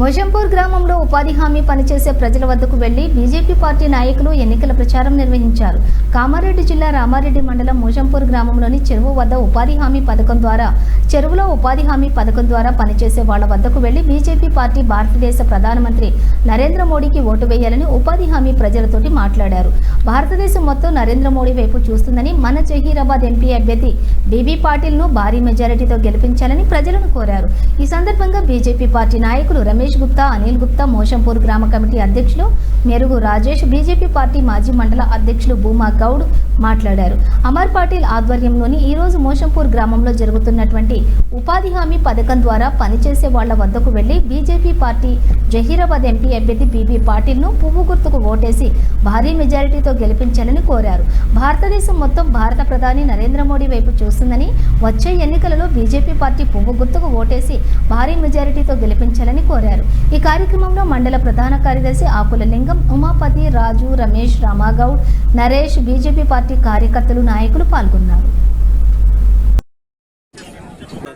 మోజంపూర్ గ్రామంలో ఉపాధి హామీ పనిచేసే ప్రజల వద్దకు వెళ్ళి బీజేపీ పార్టీ నాయకులు ఎన్నికల ప్రచారం నిర్వహించారు. కామారెడ్డి జిల్లా రామారెడ్డి మండలం మోజంపూర్ గ్రామంలోని చెరువు వద్ద ఉపాధి హామీ పథకం ద్వారా చెరువులో ఉపాధి హామీ పథకం ద్వారా పనిచేసే వాళ్ళ వద్దకు వెళ్ళి బీజేపీ పార్టీ భారతదేశ ప్రధానమంత్రి నరేంద్ర మోడీకి ఓటు వేయాలని ఉపాధి హామీ ప్రజలతోటి మాట్లాడారు. భారతదేశం మొత్తం నరేంద్ర మోడీ వైపు చూస్తుందని మన జహీరాబాద్ ఎంపీ అభ్యర్థి బీబీ పాటిల్ను భారీ మెజారిటీతో గెలిపించాలని ప్రజలను కోరారు. ఈ సందర్భంగా బీజేపీ పార్టీ నాయకులు రమేష్ గుప్తా అనిల్ గుప్తా మోషంపూర్ గ్రామ కమిటీ అధ్యక్షులు మెరుగు రాజేష్ బీజేపీ పార్టీ మాజీ మండల అధ్యక్షులు భూమా గౌడ్ మాట్లాడారు. అమర్ పాటిల్ ఆధ్వర్యంలోని ఈ రోజు మోషంపూర్ గ్రామంలో జరుగుతున్నటువంటి ఉపాధి హామీ పథకం ద్వారా పనిచేసే వాళ్ళ వద్దకు వెళ్ళి బీజేపీ పార్టీ జహీరాబాద్ ఎంపీ అభ్యర్థి బీబీ పాటిల్ను పువ్వు గుర్తుకు ఓటేసి భారీ మెజారిటీతో గెలిపించాలని కోరారు. భారతదేశం మొత్తం భారత ప్రధాని నరేంద్ర మోడీ వైపు చూస్తుందని వచ్చే ఎన్నికలలో బీజేపీ పార్టీ పువ్వు గుర్తుకు ఓటేసి భారీ మెజారిటీతో గెలిపించాలని కోరారు. ఈ కార్యక్రమంలో మండల ప్రధాన కార్యదర్శి ఆకుల లింగం ఉమాపతి రాజు రమేష్ రామాగౌడ్ నరేష్ బీజేపీ పార్టీ కార్యకర్తలు నాయకులు పాల్గొన్నారు.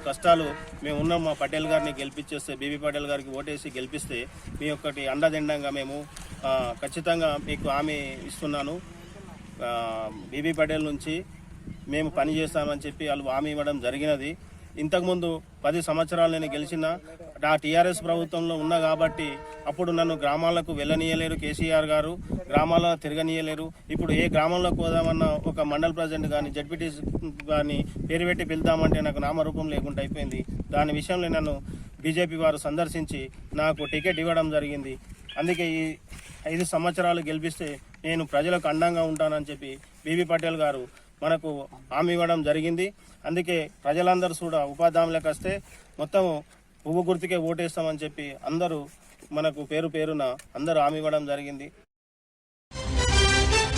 కష్టాలు మేము ఉన్నాం మా పటేల్ గారిని గెలిపించేస్తే బీబీ పటేల్ గారికి ఓటేసి గెలిపిస్తే మీ ఒక్కటి అండదండంగా మేము ఖచ్చితంగా మీకు హామీ ఇస్తున్నాను. బీబీ పటేల్ నుంచి మేము పని చేస్తామని చెప్పి వాళ్ళు హామీ ఇవ్వడం జరిగినది. ఇంతకుముందు పది సంవత్సరాలు నేను గెలిచిన నా టీఆర్ఎస్ ప్రభుత్వంలో ఉన్నా కాబట్టి అప్పుడు నన్ను గ్రామాలకు వెళ్ళనీయలేరు కేసీఆర్ గారు గ్రామాల్లో తిరగనీయలేరు. ఇప్పుడు ఏ గ్రామంలోకి పోదామన్నా ఒక మండల ప్రెసిడెంట్ కానీ జడ్పీటీ కానీ పేరు పెట్టి పిలుదామంటే నాకు నామరూపం లేకుండా అయిపోయింది. దాని విషయంలో నన్ను బీజేపీ వారు సందర్శించి నాకు టికెట్ ఇవ్వడం జరిగింది. అందుకే ఈ ఐదు సంవత్సరాలు గెలిపిస్తే నేను ప్రజలకు అండంగా ఉంటానని చెప్పి బీబీ పటేల్ గారు మనకు హామీ ఇవ్వడం జరిగింది. అందుకే ప్రజలందరూ కూడా ఉపాధి హామీలకు వస్తే మొత్తం పువ్వు గుర్తుకే ఓటేస్తామని చెప్పి అందరూ మనకు పేరు పేరున అందరూ హామీ ఇవ్వడం జరిగింది.